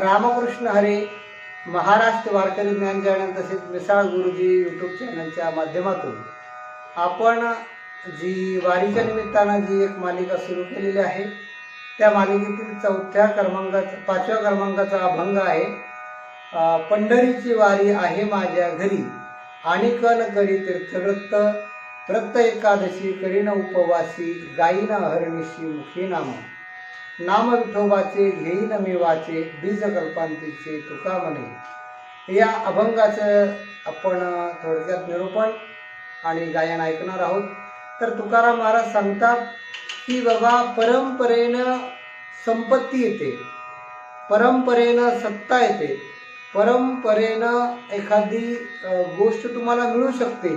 रामकृष्ण हरे महाराष्ट्र वारकरी ज्ञान चॅनल तसेच मिसाळ गुरुजी यूट्यूब चॅनलच्या माध्यमातून आपण जी वारीच्या निमित्तानं जी एक मालिका सुरू केलेली आहे त्या मालिकेतील चौथ्या क्रमांकाचा पाचव्या क्रमांकाचा अभंग आहे पंढरीची वारी आहे माझ्या घरी आणि कण करी तीर्थवृत्त व्रत एकादशी करीन उपवासी गायीन हरणीशी मुखी नाम. नाम विठोबाचे घेईन मी वाचे बीज कल्पांतीचे तुका म्हणे या अभंगाचं आपण थोडक्यात निरूपण आणि गायन ऐकणार आहोत. तर तुकाराम महाराज सांगतात की बाबा परंपरेनं संपत्ती येते. परंपरेनं सत्ता येते. परंपरेनं एखादी गोष्ट तुम्हाला मिळू शकते.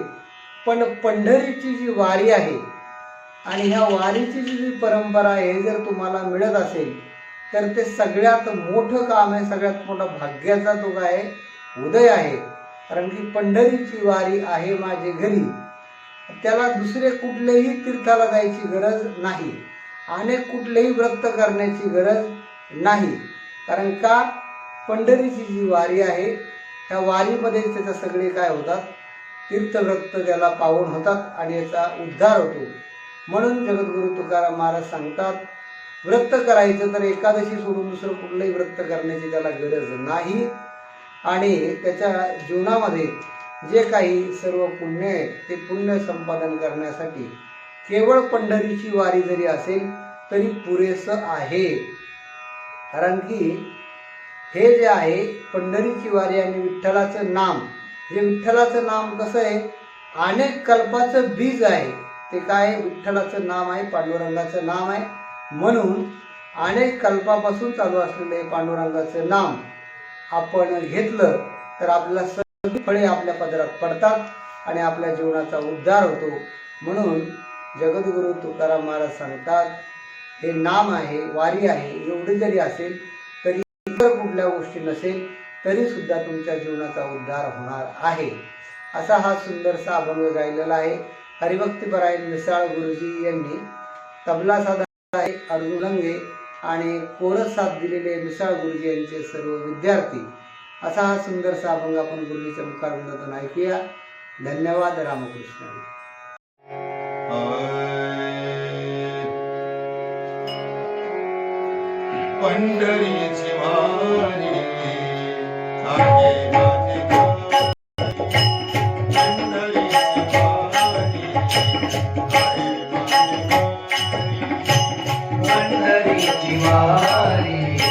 पण पंढरीची जी वारी आहे आणि ह्या वारीची जी जी परंपरा आहे हे जर तुम्हाला मिळत असेल तर ते सगळ्यात मोठं काम आहे सगळ्यात मोठा भाग्याचा तो काय उदय आहे. कारण की पंढरीची वारी आहे माझे घरी. त्याला दुसरे कुठलेही तीर्थाला जायची गरज नाही. अनेक कुठलेही व्रत करण्याची गरज नाही. कारण का? पंढरीची जी वारी आहे त्या वारीमध्ये त्याच्या सगळे काय होतात? तीर्थव्रत त्याला पाहून होतात आणि याचा उद्धार होतो. म्हणून जगद्गुरु तुकाराम महाराज सांगतात व्रत करायचं तर एकादशी सोडून दुसरं कुठलंही व्रत करण्याची त्याला गरज नाही. आणि त्याच्या जीवनामध्ये जे काही सर्व पुण्य आहे ते पुण्य संपादन करण्यासाठी केवळ पंढरीची वारी जरी असेल तरी पुरेसं आहे. कारण की हे जे आहे पंढरीची वारी आणि विठ्ठलाचं नाम हे विठ्ठलाचं नाम कसं आहे? अनेक कल्पाचं बीज आहे. ते काय विठ्ठलाचं नाम आहे पांडुरंगाचं नाम आहे. म्हणून अनेक कल्पापासून चालू असलेलं हे पांडुरंगाचं नाम आपण घेतलं तर आपल्याला सगळी फळे आपल्या पदरात पडतात आणि आपल्या जीवनाचा उद्धार होतो. म्हणून जगद्गुरु तुकाराम महाराज सांगतात हे नाम आहे वारी आहे एवढे जरी असेल तरी इतर कुठल्या गोष्टी नसेल तरी सुद्धा तुमच्या जीवनाचा उद्धार होणार आहे. असा हा सुंदरसा अभंग गायलेला आहे. हरिभक्तीपराय मिसाळ गुरुजी यांनी तबला साधा आहे अर्जुन लंगे आणि कोरस साथ दिलेले मिसाळ गुरुजी यांचे सर्व विद्यार्थी असा हा सुंदरसा अभंग आपण गुरुजीच्या मुखारविंदातून ऐकूया. धन्यवाद रामकृष्ण. पंढरीची वारी पंढरीची वारी.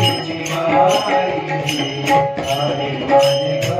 Hare Hare Hare Hare